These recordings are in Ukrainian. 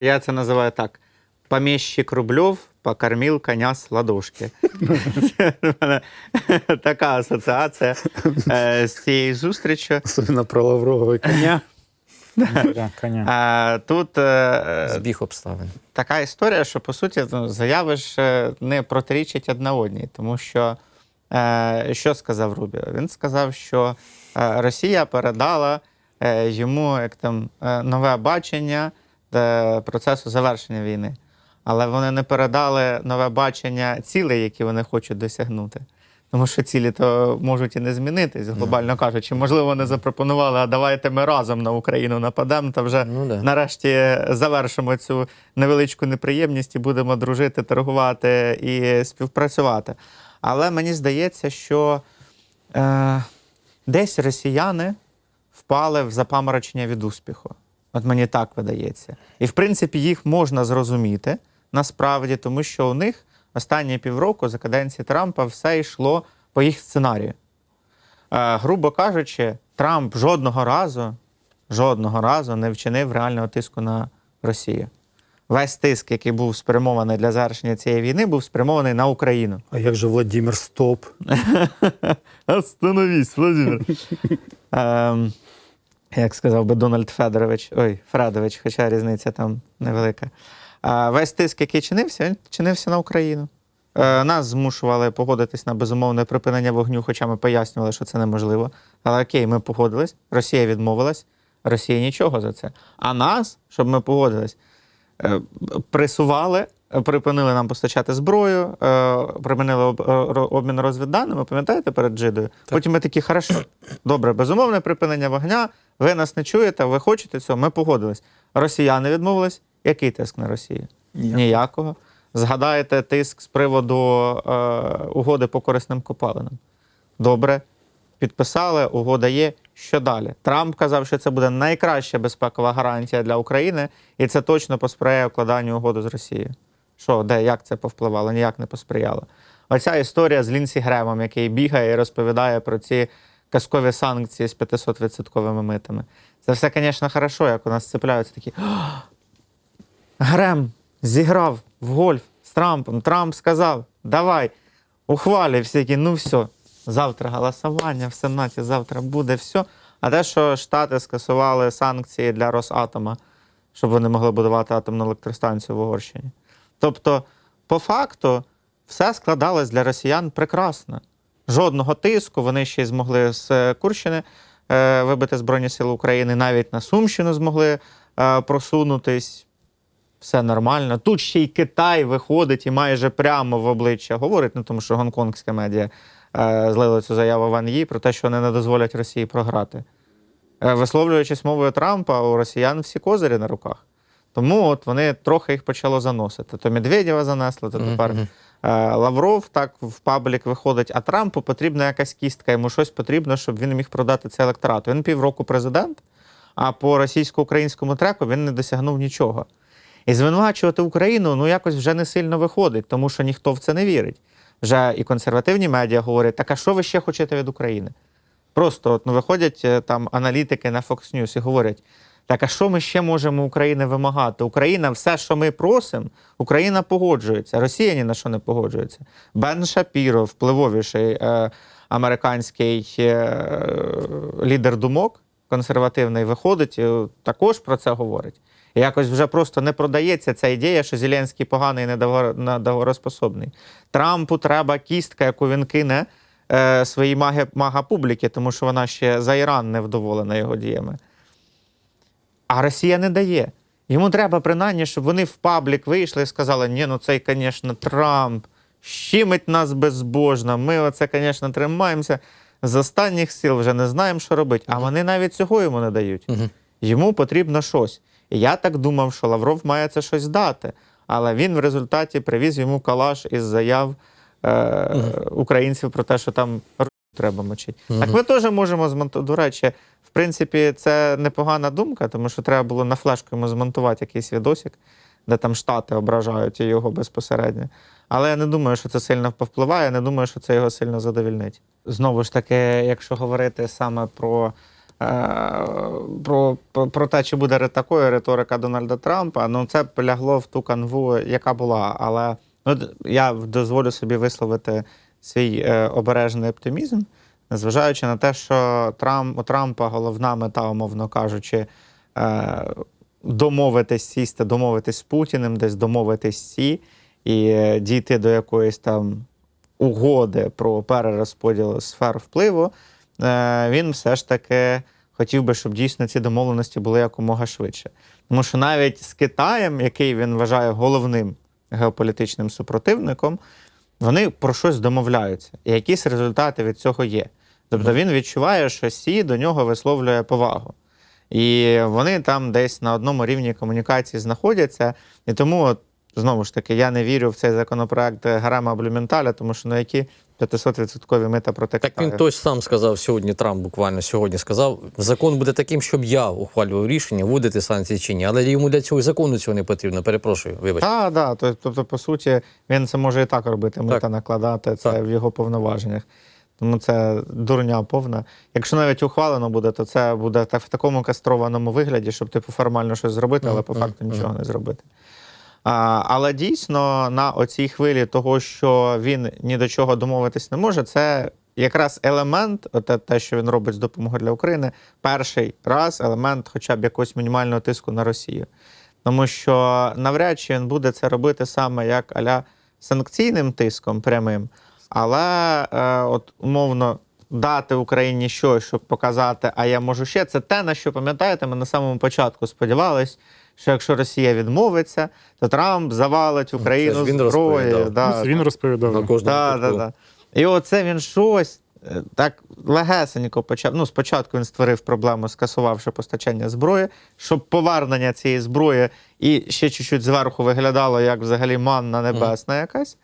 Я це називаю так: поміщик Рубльов покормив коня з ладошки. Така асоціація е, з цією зустрічю. Особливо про Лаврова і коня. Да, коня. Е, Тут е, Збіг обставин. така історія, що по суті ну, заяви ж не протирічать одна одній, тому що е, що сказав Рубіо? Він сказав, що е, Росія передала е, йому як там е, нове бачення процесу завершення війни. Але вони не передали нове бачення цілей, які вони хочуть досягнути. Тому що цілі то можуть і не змінитись, глобально кажучи. Можливо, вони запропонували, а давайте ми разом на Україну нападемо та вже Ну да. нарешті завершимо цю невеличку неприємність і будемо дружити, торгувати і співпрацювати. Але мені здається, що е, десь росіяни впали в запаморочення від успіху. От мені так видається. І в принципі їх можна зрозуміти насправді, тому що у них останні півроку за каденції Трампа все йшло по їх сценарію. Е, грубо кажучи, Трамп жодного разу, жодного разу не вчинив реального тиску на Росію. Весь тиск, який був спрямований для завершення цієї війни, був спрямований на Україну. А як же Владимир Стоп? Остановись, Владимир. Як сказав би Дональд Федорович, ой, Фредович, хоча різниця там невелика. А весь тиск, який чинився, він чинився на Україну. Е, Нас змушували погодитись на безумовне припинення вогню, хоча ми пояснювали, що це неможливо. Але окей, ми погодились, Росія відмовилась, Росія нічого за це. А нас, щоб ми погодились, е, присували, е, припинили нам постачати зброю, е, припинили обмін розвідданими, пам'ятаєте, перед Джидою? Потім ми такі, хорошо, добре, безумовне припинення вогня, ви нас не чуєте, ви хочете цього, ми погодились. Росіяни відмовились. Який тиск на Росію? Ніякого. Згадаєте тиск з приводу е, угоди по корисним копалинам. Добре, підписали, угода є. Що далі? Трамп казав, що це буде найкраща безпекова гарантія для України, і це точно посприяє укладанню угоди з Росією. Що, де, як це повпливало? Ніяк не посприяло. Оця історія з Лінсі Гремом, який бігає і розповідає про ці казкові санкції з 500% митами. Це все, звісно, хорошо, як у нас цепляються такі. Грем зіграв в гольф з Трампом. Трамп сказав: давай, ухвалі всі такі, ну все, завтра голосування в Сенаті, завтра буде все. А те, що Штати скасували санкції для Росатома, щоб вони могли будувати атомну електростанцію в Угорщині. Тобто, по факту, все складалось для росіян прекрасно. Жодного тиску, вони ще й змогли з е, Курщини е, вибити Збройні Сили України, навіть на Сумщину змогли е, просунутись все нормально. Тут ще й Китай виходить і майже прямо в обличчя говорить, ну тому що гонконгська медіа е, злила цю заяву Ван Ї про те, що вони не дозволять Росії програти. Висловлюючись мовою Трампа, у росіян всі козирі на руках. Тому от вони трохи їх почало заносити. То Медведєва занесли, то тепер Лавров так в паблік виходить, а Трампу потрібна якась кістка, йому щось потрібно, щоб він міг продати цей електорат. Він півроку президент, а по російсько-українському треку він не досягнув нічого. І звинувачувати Україну ну якось вже не сильно виходить, тому що ніхто в це не вірить. Вже і консервативні медіа говорять, так а що ви ще хочете від України? Просто от, ну, виходять е, там аналітики на Fox News і говорять: так а що ми ще можемо України вимагати? Україна, все, що ми просимо, Україна погоджується. Росія ні на що не погоджується. Бен Шапіро, впливовіший е, американський е, лідер думок, консервативний, виходить і е, також про це говорить. І якось вже просто не продається ця ідея, що Зеленський поганий недоговороспособний. Трампу треба кістка, яку він кине е, своїй маги, мага-публіки, тому що вона ще за Іран не вдоволена його діями. А Росія не дає. Йому треба принаймні, щоб вони в паблік вийшли і сказали: ні, ну цей, звісно, Трамп щимить нас безбожно. Ми оце, звісно, тримаємося з останніх сил, вже не знаємо, що робити. А вони навіть цього йому не дають. Йому потрібно щось. І я так думав, що Лавров має це щось дати. Але він в результаті привіз йому калаш із заяв е, українців про те, що там треба мочити. Так ми теж можемо змонтувати. До речі, в принципі, це непогана думка, тому що треба було на флешку йому змонтувати якийсь відосик, де там штати ображають його безпосередньо. Але я не думаю, що це сильно повпливає, я не думаю, що це його сильно задовільнить. Знову ж таки, якщо говорити саме про е, про, про, те, чи буде такою риторика Дональда Трампа, ну це б лягло в ту канву, яка була. Але ну, я дозволю собі висловити свій е, обережний оптимізм, зважаючи на те, що Трамп, у Трампа головна мета, умовно кажучи, е, домовитись сісти, домовитись з Путіним, десь домовитись сі і дійти до якоїсь там угоди про перерозподіл сфер впливу, е, він все ж таки хотів би, щоб дійсно ці домовленості були якомога швидше. Тому що навіть з Китаєм, який він вважає головним геополітичним супротивником, вони про щось домовляються, і якісь результати від цього є. Тобто він відчуває, що Сі до нього висловлює повагу. І вони там десь на одному рівні комунікації знаходяться. І тому, от, знову ж таки, я не вірю в цей законопроект Гарема Блюменталя, тому що ну які 500% мита проти Так він той сам сказав сьогодні. Трамп буквально сьогодні сказав: закон буде таким, щоб я ухвалював рішення, вводити санкції чи ні. Але йому для цього і закону цього не потрібно. Перепрошую, вибачте. Так, так. Тобто, по суті, він це може і так робити, мита Так. накладати, це Так. в його повноваженнях. Тому це дурня повна. Якщо навіть ухвалено буде, то це буде так в такому кастрованому вигляді, щоб типу формально щось зробити, але по факту нічого не зробити. А, але дійсно на оцій хвилі того, що він ні до чого домовитись не може, це якраз елемент, оте, те, що він робить з допомогою для України, перший раз елемент хоча б якогось мінімального тиску на Росію. Тому що навряд чи він буде це робити саме як аля санкційним тиском прямим, але е, от умовно дати Україні щось, щоб показати, а я можу ще. Це те, на що пам'ятаєте, ми на самому початку сподівались, що якщо Росія відмовиться, то Трамп завалить Україну Це він зброєю. розповідав. Да, Ну, Він розповідав. На кожному так, кутку. так, так. І оце він щось е, так легесенько почав. Ну, спочатку він створив проблему, скасувавши постачання зброї, щоб повернення цієї зброї і ще чуть-чуть зверху виглядало як взагалі манна небесна якась.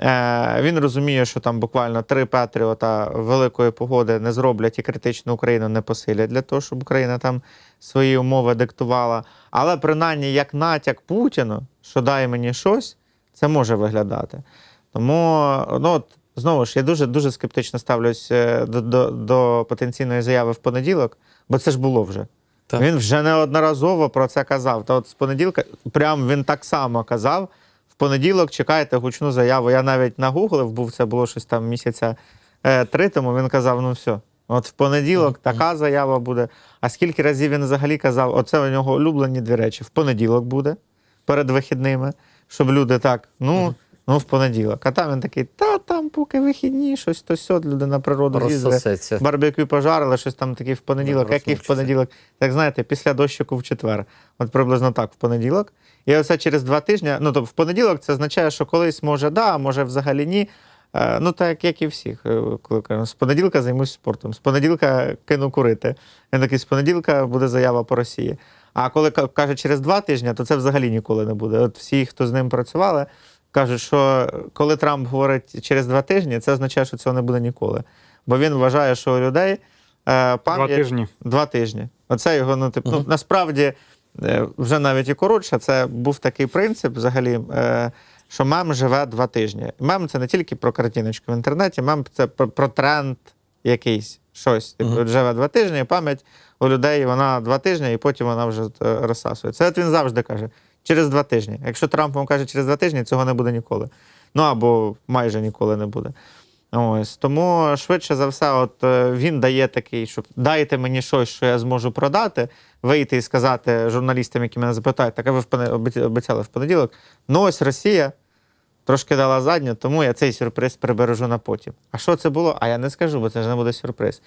Е, він розуміє, що там буквально три Петріота великої погоди не зроблять і критичну Україну не посилять для того, щоб Україна там свої умови диктувала. Але принаймні як натяк Путіну, що дай мені щось, це може виглядати. Тому, ну от знову ж, я дуже дуже скептично ставлюсь е, до, до, до потенційної заяви в понеділок, бо це ж було вже. Так. Він вже неодноразово про це казав. Та от з понеділка, прям він так само казав. Понеділок чекайте гучну заяву. Я навіть нагуглив, був це було щось там місяця е, три тому. Він казав: ну все, от в понеділок така заява буде. А скільки разів він взагалі казав, оце у нього улюблені дві речі. В понеділок буде перед вихідними, щоб люди так, ну. Ну, в понеділок. А там він такий, та там поки вихідні, щось то сьо, люди на природу їздили. Барбекю пожарили, щось там такий в понеділок. Да, Який в понеділок? Так знаєте, після дощику в четвер. От приблизно так в понеділок. І оце через два тижні. Ну, тобто в понеділок це означає, що колись може да, а може взагалі ні. Е, Ну, так як і всіх. Е, Коли кажемо, з понеділка займусь спортом, з понеділка кину курити. Він такий, з понеділка буде заява по Росії. А коли ка- каже через два тижні, то це взагалі ніколи не буде. От всі, хто з ним працювали, кажуть, що коли Трамп говорить через два тижні, це означає, що цього не буде ніколи. Бо він вважає, що у людей е, Два пам'ять тижні. Два тижні. Оце його, ну, тип, ну, насправді, е, вже навіть і коротше, це був такий принцип взагалі, е, що мем живе два тижні. Мем це не тільки про картиночки в інтернеті, мем це про, про тренд якийсь, щось. Типу, Мгм. от живе два тижні, і пам'ять у людей вона два тижні, і потім вона вже розсасує. Це от він завжди каже: через два тижні. Якщо Трамп вам каже через два тижні, цього не буде ніколи. Ну або майже ніколи не буде. Ось тому швидше за все, от е, він дає такий, щоб дайте мені щось, що я зможу продати, вийти і сказати журналістам, які мене запитають, так а ви обіцяли в понеділок. Ну ось Росія трошки дала задню, тому я цей сюрприз прибережу на потім. А що це було? А я не скажу, бо це ж не буде сюрприз.